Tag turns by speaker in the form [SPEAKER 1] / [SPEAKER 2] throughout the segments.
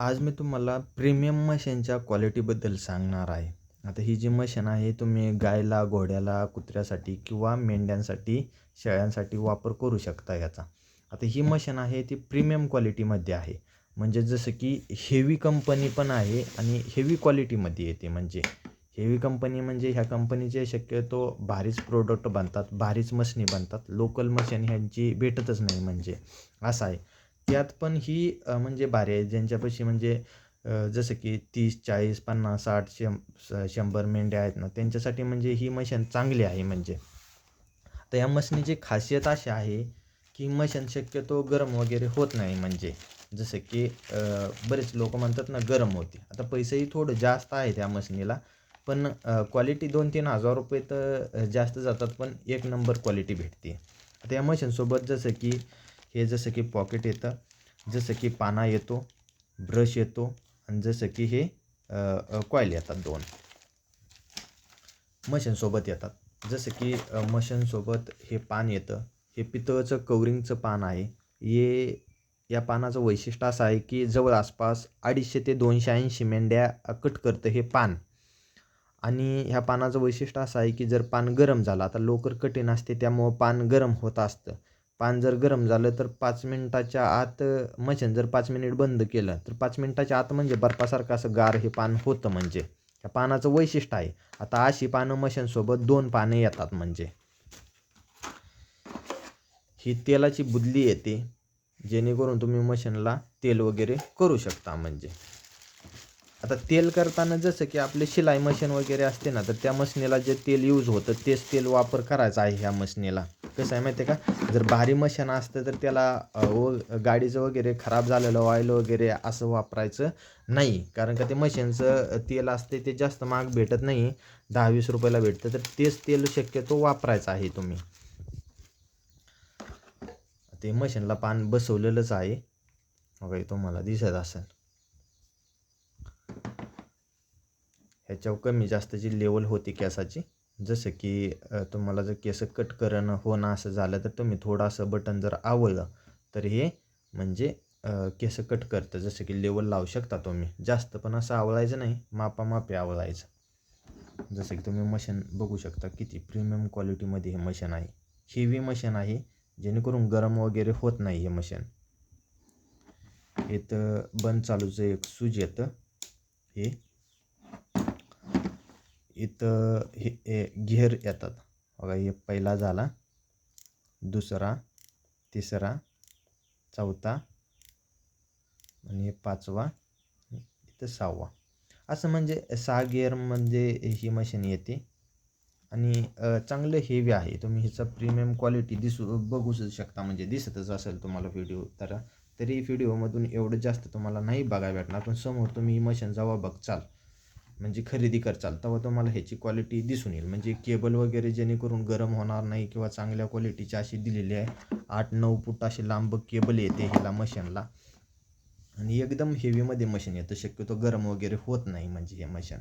[SPEAKER 1] आज मी तुम्हाला प्रीमियम मशीनच्या क्वालिटीबद्दल सांगणार आहे. आता ही जी मशीन आहे तुम्ही गायला, घोड्याला, कुत्र्यासाठी किंवा मेंढ्यांसाठी, शेळ्यांसाठी वापर करू शकता याचा. आता ही मशीन आहे ती प्रीमियम क्वालिटीमध्ये आहे. म्हणजे जसं की हेवी कंपनी पण आहे आणि हेवी क्वालिटीमध्ये येते म्हणजे. हेवी कंपनी म्हणजे ह्या कंपनीचे शक्यतो भारीच प्रोडक्ट बनतात, भारीच मशनी बनतात. लोकल मशीन ह्यांची भेटतच नाही म्हणजे असं आहे. त्यात पण ही म्हणजे भारी आहे ज्यांच्यापाशी म्हणजे जसं की 30, 40, 50, 60, शं शंभर मेंढ्या आहेत ना, त्यांच्यासाठी म्हणजे ही मशीन चांगली आहे म्हणजे. तर या मशनीची खासियत अशी आहे, की मशीन शक्यतो गरम वगैरे होत नाही म्हणजे. जसं की बरेच लोक म्हणतात ना गरम होते. आता पैसेही थोडं जास्त आहे त्या मशनीला पण क्वालिटी 2-3 हजार रुपये तर जास्त जातात, पण एक नंबर क्वालिटी भेटते. आता या मशीनसोबत जसं की हे जसं की पॉकेट येतं, जसं की पाना येतो, ब्रश येतो आणि जसं की हे कॉईल येतात दोन मशीनसोबत येतात. जसं की मशीनसोबत हे पान येतं. हे पितळचं कवरिंगचं पान आहे. हे या पानाचं वैशिष्ट्य असं आहे, की जवळ आसपास 250 ते 280 मेंढ्या कट करतं हे पान. आणि ह्या पानाचं वैशिष्ट्य असं आहे, की जर पान गरम झालं, आता लोकर कठीण असते त्यामुळं पान गरम होत असतं. पान जर गरम झालं तर पाच मिनिटाच्या आत मशीन जर पाच मिनिट बंद केलं, तर पाच मिनिटाच्या आत म्हणजे बर्फासारखं असं गार हे पान होतं म्हणजे. त्या पानाचं वैशिष्ट्य आहे. आता अशी पानं मशीनसोबत दोन पानं येतात म्हणजे. ही तेलाची बुदली येते, जेणेकरून तुम्ही मशीनला तेल वगैरे करू शकता म्हणजे. आता तेल करताना जसं की आपले शिलाई मशीन वगैरे असते ना, तर त्या मशिनीला जे तेल यूज होतं तेच तेल वापर करायचा आहे ह्या मशिनीला. कसं आहे माहिती आहे का, जर भारी मशीन असतं तर त्याला व गाडीचं वगैरे खराब झालेलं ऑइल वगैरे असं वापरायचं नाही. कारण का ते मशीनचं तेल असते ते जास्त महाग भेटत नाही. दहा वीस रुपयाला भेटतं. तर तेच तेल शक्यतो वापरायचं आहे तुम्ही. ते मशीनला पान बसवलेलंच आहे. बघा तुम्हाला दिसत असेल. ह्याच्यावर कमी जास्तची लेवल होती केसाची. जसं की तुम्हाला जर केस कट करणं होणं असं झालं, तर तुम्ही थोडंसं बटन जर आवळलं, तर हे म्हणजे केस कट करतं. जसं की लेवल लावू शकता तुम्ही. जास्त पण असं आवळायचं नाही, मापामापी आवळायचं. जसं की तुम्ही मशीन बघू शकता किती प्रीमियम क्वालिटीमध्ये हे मशीन आहे. हेवी मशीन आहे, जेणेकरून गरम वगैरे होत नाही हे मशीन. इथं बंद चालूचं एक सूज येतं. हे इथं हे घेर येतात. बघा हे पहिला झाला, दुसरा, तिसरा, चौथा आणि पाचवा इथं सहावा असं म्हणजे सहा गिअर म्हणजे ही मशीन येते आणि चांगलं हेवी आहे. तुम्ही ह्याचा प्रीमियम क्वालिटी दिसू बघू शकता म्हणजे दिसतच असेल तुम्हाला व्हिडिओ तर तरी व्हिडिओमधून एवढं जास्त तुम्हाला नाही बघायला भेटणार. पण समोर तुम्ही ही मशीन जेव्हा बघचाल, म्हणजे खरेदी करचाल, तेव्हा तुम्हाला ह्याची क्वालिटी दिसून येईल. म्हणजे केबल वगैरे जेणेकरून गरम होणार नाही किंवा चांगल्या क्वालिटीची अशी दिलेली आहे. 8-9 फूट अशी लांब केबल येते ह्याला मशीनला आणि एकदम हेवीमध्ये मशीन येतं. शक्यतो गरम वगैरे होत नाही म्हणजे हे मशीन.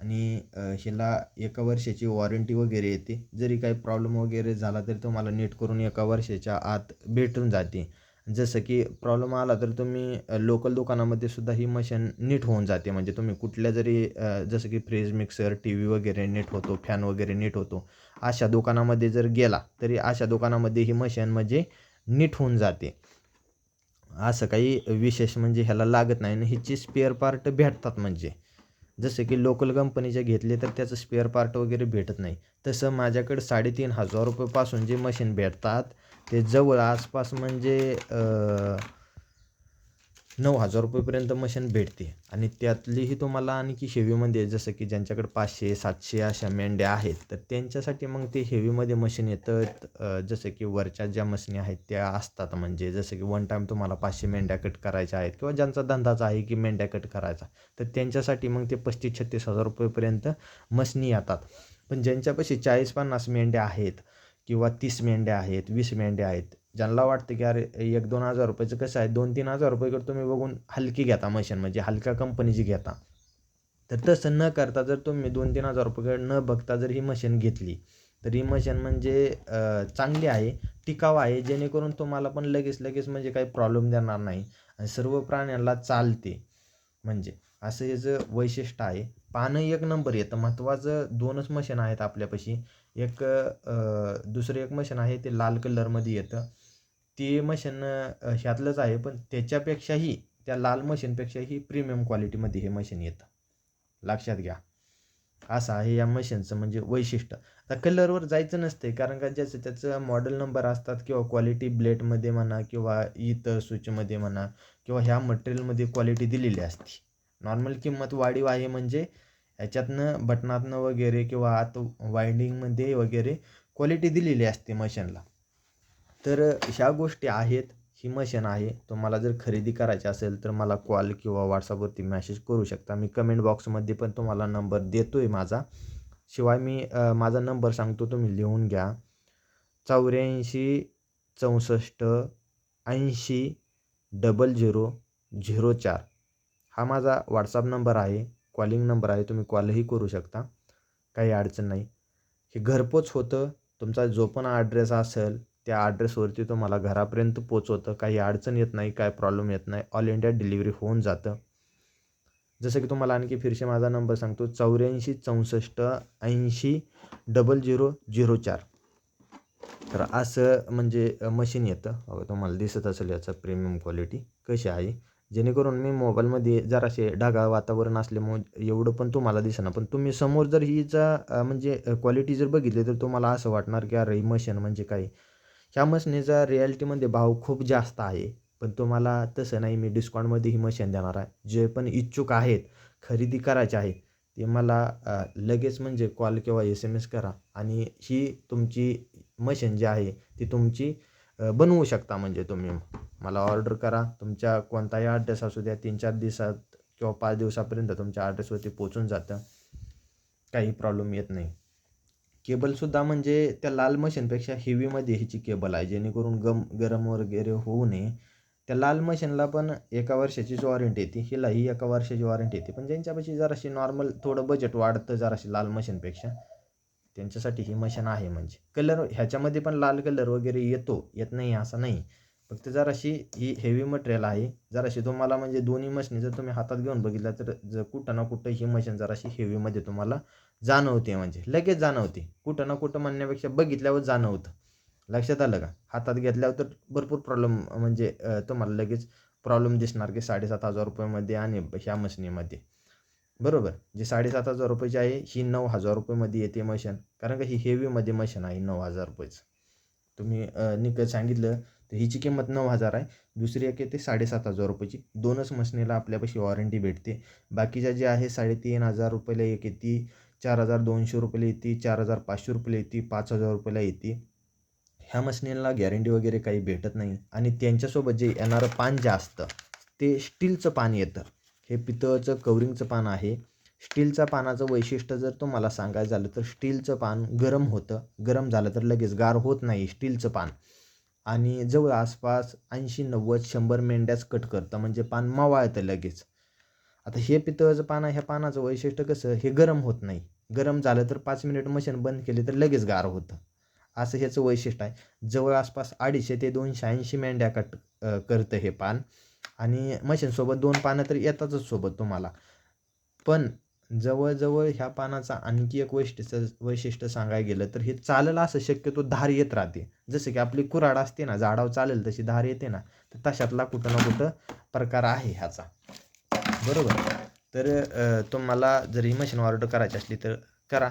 [SPEAKER 1] आणि ह्याला एका वर्षाची वॉरंटी वगैरे येते. जरी काही प्रॉब्लेम वगैरे झाला तरी तुम्हाला नीट करून एका वर्षाच्या आत भेटून जाते. जसं की प्रॉब्लेम आला तर तुम्ही लोकल दुकानामध्ये सुद्धा ही मशीन नीट होऊन जाते. म्हणजे तुम्ही कुठल्या जरी जसं की फ्रीज मिक्सर, टी व्ही वगैरे नीट होतो, फॅन वगैरे नीट होतो. अशा दुकानामध्ये जर गेला, तरी अशा दुकानामध्ये ही मशीन म्हणजे नीट होऊन जाते. असं काही विशेष म्हणजे ह्याला लागत नाही आणि ह्याचे स्पेअर पार्ट भेटतात म्हणजे. जसं की लोकल कंपनीचे घेतले तर त्याचं स्पेअर पार्ट वगैरे भेटत नाही. तसं माझ्याकडे साडेतीन हजार रुपयेपासून जे मशीन भेटतात, ते जवळ आसपास म्हणजे नऊ हजार रुपयेपर्यंत मशीन भेटते आणि त्यातलीही तुम्हाला आणखी हेवीमध्ये जसं की ज्यांच्याकडे पाचशे सातशे अशा मेंढ्या आहेत, तर त्यांच्यासाठी मग ते हेवीमध्ये मशीन येतं. जसं की वरच्या ज्या मशीनी आहेत त्या असतात म्हणजे जसं की वन टाईम तुम्हाला पाचशे मेंढ्या कट करायच्या आहेत किंवा ज्यांचा धंदाच आहे की मेंढ्या कट करायचा, तर त्यांच्यासाठी मग ते पस्तीस छत्तीस हजार रुपयेपर्यंत मशीनी येतात. पण ज्यांच्यापाशी 40-50 मेंढ्या आहेत किंवा तीस मेंढ्या आहेत, वीस मेंढ्या आहेत, ज्यांना वाटतं की अरे 1-2 हजार रुपयाचं कसं आहे, 2-3 हजार रुपयेकडे तुम्ही बघून हलकी घेता मशीन म्हणजे हलक्या कंपनीची घेता. तर तसं न करता जर तुम्ही 2-3 हजार रुपयेकडे न बघता जर ही मशीन घेतली, तर ही मशीन म्हणजे चांगली आहे, टिकाऊ आहे, जेणेकरून तुम्हाला पण लगेच लगेच म्हणजे काही प्रॉब्लेम देणार नाही. आणि सर्व प्राण्यांना चालते म्हणजे असं याचं वैशिष्ट्य आहे पानं एक नंबर येतं महत्त्वाचं दोनच मशीन आहेत आपल्यापाशी एक दुसरं एक मशीन आहे ते लाल कलरमध्ये येतं ते मशीन ह्यातलंच आहे. पण त्याच्यापेक्षाही त्या लाल मशीनपेक्षाही प्रीमियम क्वालिटीमध्ये हे मशीन येतं. लक्षात घ्या. असं आहे या मशीनचं म्हणजे वैशिष्ट्य. आता कलरवर जायचं नसते कारण का ज्याचं त्याचं मॉडेल नंबर असतात किंवा क्वालिटी ब्लेडमध्ये म्हणा किंवा इतर स्विचमध्ये म्हणा किंवा ह्या मटेरियलमध्ये क्वालिटी दिलेली असते. नॉर्मल किंमत वाढीव आहे म्हणजे ह्याच्यातनं बटनातनं वगैरे किंवा आत वायंडिंगमध्ये वगैरे क्वालिटी दिलेली असते मशीनला तर ह्या गोष्टी आहेत ही मशीन आहे. तुम्हाला जर खरेदी करायची असेल तर मला कॉल किंवा व्हॉट्सअपवरती मॅसेज करू शकता. मी कमेंट बॉक्समध्ये पण तुम्हाला नंबर देतो आहे माझा. शिवाय मी माझा नंबर सांगतो तुम्ही लिहून घ्या. चौऱ्याऐंशी चौसष्ट ऐंशी डबल झिरो झिरो चार. हा माझा व्हॉट्सअप नंबर आहे. कॉलिंग नंबर आहे. तुम्ही कॉलही करू शकता. काही अडचण नाही. हे घरपोच होतं. तुमचा जो पण ॲड्रेस असेल त्या ॲड्रेसवरती तुम्हाला घरापर्यंत पोचवतं. काही अडचण येत नाही काय प्रॉब्लेम येत नाही. ऑल इंडिया डिलिव्हरी होऊन जातं. जसं की तुम्हाला आणखी फिरसे माझा नंबर सांगतो. चौऱ्याऐंशी चौसष्ट ऐंशी डबल झिरो झिरो चार. तर असं म्हणजे मशीन येतं. अगं तुम्हाला दिसत असेल याचं प्रीमियम क्वालिटी कशी आहे? जेणेकरून मी मोबाईलमध्ये जरासे ढगाळ वातावरण असल्यामुळे एवढं पण तुम्हाला दिसेना. पण तुम्ही समोर जर हिचा म्हणजे क्वालिटी जर बघितली तर तुम्हाला असं वाटणार की अरे मशीन म्हणजे काय? ह्या मशनीचा रियालिटीमध्ये भाव खूप जास्त आहे. पण तुम्हाला तसं नाही मी डिस्काउंटमध्ये ही मशीन देणार आहे. जे पण इच्छुक आहेत खरेदी करायचे आहेत ते मला लगेच म्हणजे कॉल किंवा एस एम एस करा. आणि ही तुमची मशीन जी आहे ती तुमची बनवू शकता म्हणजे तुम्ही. मला ऑर्डर करा. तुमच्या कोणताही ॲड्रेस असू द्या तीन चार दिवसात किंवा पाच दिवसापर्यंत तुमच्या ॲड्रेसवरती पोचून जातं. काही प्रॉब्लेम येत नाही. केबलसुद्धा म्हणजे त्या लाल मशीनपेक्षा हेवीमध्ये ह्याची केबल आहे जेणेकरून गम गरम वगैरे होऊ नये. त्या लाल मशीनला पण एका वर्षाचीच वॉरंटी येते हिलाही एका वर्षाची वॉरंटी येते. पण ज्यांच्यापाशी जराशी नॉर्मल थोडं बजेट वाढतं जराशी लाल मशीनपेक्षा त्यांच्यासाठी ही मशीन आहे म्हणजे. कलर ह्याच्यामध्ये पण लाल कलर वगैरे येतो येत नाही असं नाही. फक्त जराशी ही हेवी मटेरियल आहे जराशी तुम्हाला म्हणजे दोन्ही मशीनी जर तुम्ही हातात घेऊन बघितलं तर जर कुठं ना कुठं ही मशीन जराशी हेवीमध्ये तुम्हाला जाणवते म्हणजे लगेच जाणवते. कुठं ना कुठं म्हणण्यापेक्षा बघितल्यावर जाणवतं. लक्षात आलं का? हातात घेतल्यावर तर भरपूर प्रॉब्लेम म्हणजे तुम्हाला लगेच प्रॉब्लेम दिसणार की साडेसात हजार रुपयामध्ये आणि ह्या मशनीमध्ये. बरोबर? जी साडेसात हजार रुपयाची आहे ही नऊ हजार रुपयामध्ये येते मशीन. कारण का ही हेवीमध्ये मशीन आहे नऊ हजार रुपयाचं. तुम्ही निकल सांगितलं तर हिची किंमत नऊ हजार आहे. दुसरी एक येते साडेसात हजार रुपयाची. दोनच मशनीला आपल्यापाशी वॉरंटी भेटते. बाकीच्या जे आहे साडेतीन हजार रुपयाला एक येते. चार हजार दोनशे रुपयाला येते चार हजार पाचशे रुपयाला येते पाच हजार रुपयाला येते. ह्या मशिनीला गॅरंटी वगैरे काही भेटत नाही. आणि त्यांच्यासोबत जे येणारं पान जे असतं ते स्टीलचं पान येतं. हे पितळचं कवरिंगचं पान आहे. स्टीलच्या पानाचं वैशिष्ट्य जर तुम्हाला सांगायचं झालं तर स्टीलचं पान गरम होतं. गरम झालं तर लगेच गार होत नाही स्टीलचं पान. आणि जवळ आसपास ऐंशी नव्वद शंभर मेंढ्याच कट करतं. म्हणजे पान मावाळतं लगेच. आता हे पितळचं पान ह्या पानाचं वैशिष्ट्य कसं हे गरम होत नाही. गरम झालं तर पाच मिनिट मशीन बंद केली तर लगेच गार होतं. असं ह्याचं वैशिष्ट्य आहे. जवळ आसपास अडीचशे ते दोनशे ऐंशी मेंढ्या कट करतं हे पान. आणि मशीनसोबत दोन पानं तर येतातच सोबत तुम्हाला. पण जवळजवळ ह्या पानाचा आणखी एक वैशिष्ट्य वैशिष्ट्य सांगायला गेलं तर हे चाललं असं शक्यतो धार येत राहते. जसं की आपली कुऱ्हाड असते ना झाडावर चालेल तशी धार येते ना तर तशातला कुठं ना कुठं प्रकार आहे ह्याचा. बरोबर. तर तुम्हाला जर ही मशीन ऑर्डर करायची असली तर करा.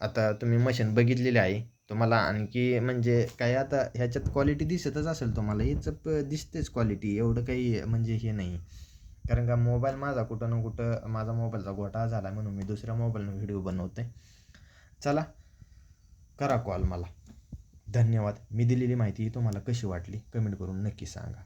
[SPEAKER 1] आता तुम्ही मशीन बघितलेली आहे. तुम्हाला आणखी म्हणजे काय आता ह्याच्यात क्वालिटी दिसतच असेल तुम्हाला. हेच प- दिसतेच क्वालिटी एवढं काही म्हणजे हे नाही. कारण का मोबाईल माझा कुठं ना कुठं माझा मोबाईलचा घोटाळा झाला म्हणून मी दुसऱ्या मोबाईलनं व्हिडिओ बनवते चला करा कॉल मला. धन्यवाद. मी दिलेली माहिती तुम्हाला कशी वाटली कमेंट करून नक्की सांगा.